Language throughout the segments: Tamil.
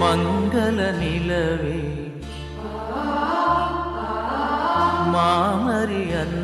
మంగళ నిలవే. మామరి అన్న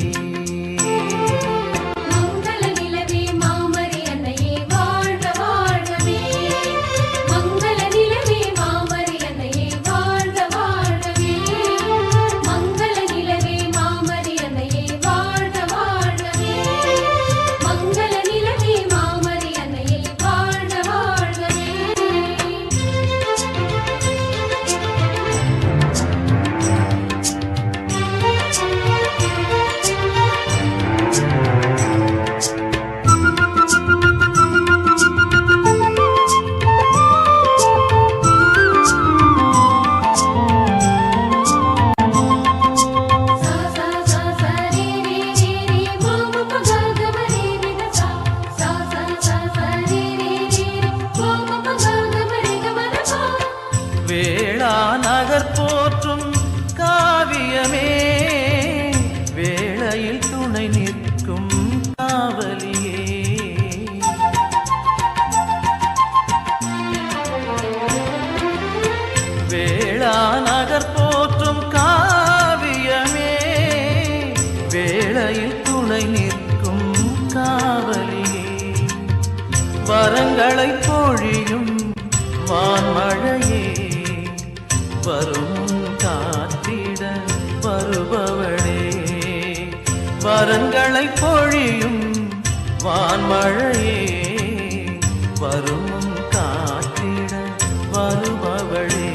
மலர்களை பொழியும் வான்மழையே வரும் காத்திட வருபவளே. வரங்களை பொழியும் வான்மழையே வரும் காத்திட வருபவளே.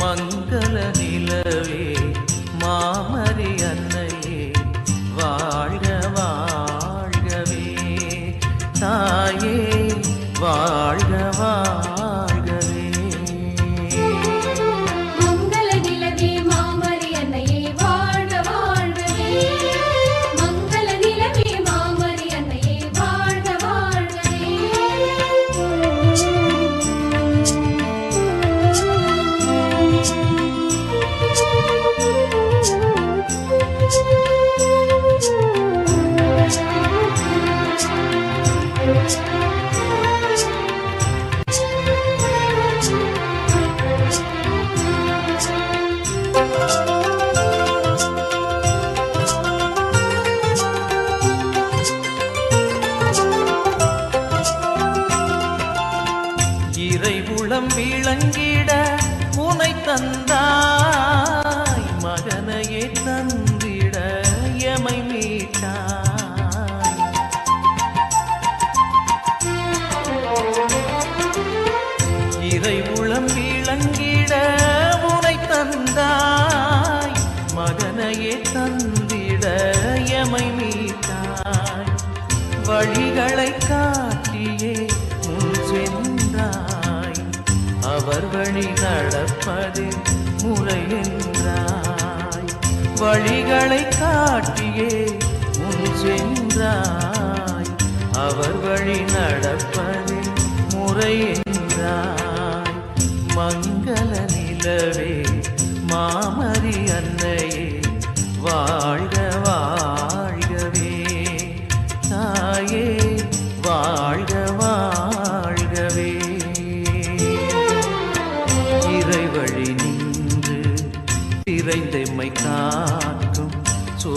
மங்கள நிலவே மாம அவர் வழி நடப்பது முறை என்றாய் வழிகளை காட்டியே முன் சென்றாய். அவர் வழி நடப்பது முறை என்றாய் மங்கள நிலவே மாமரி அன்னையே வாழ்க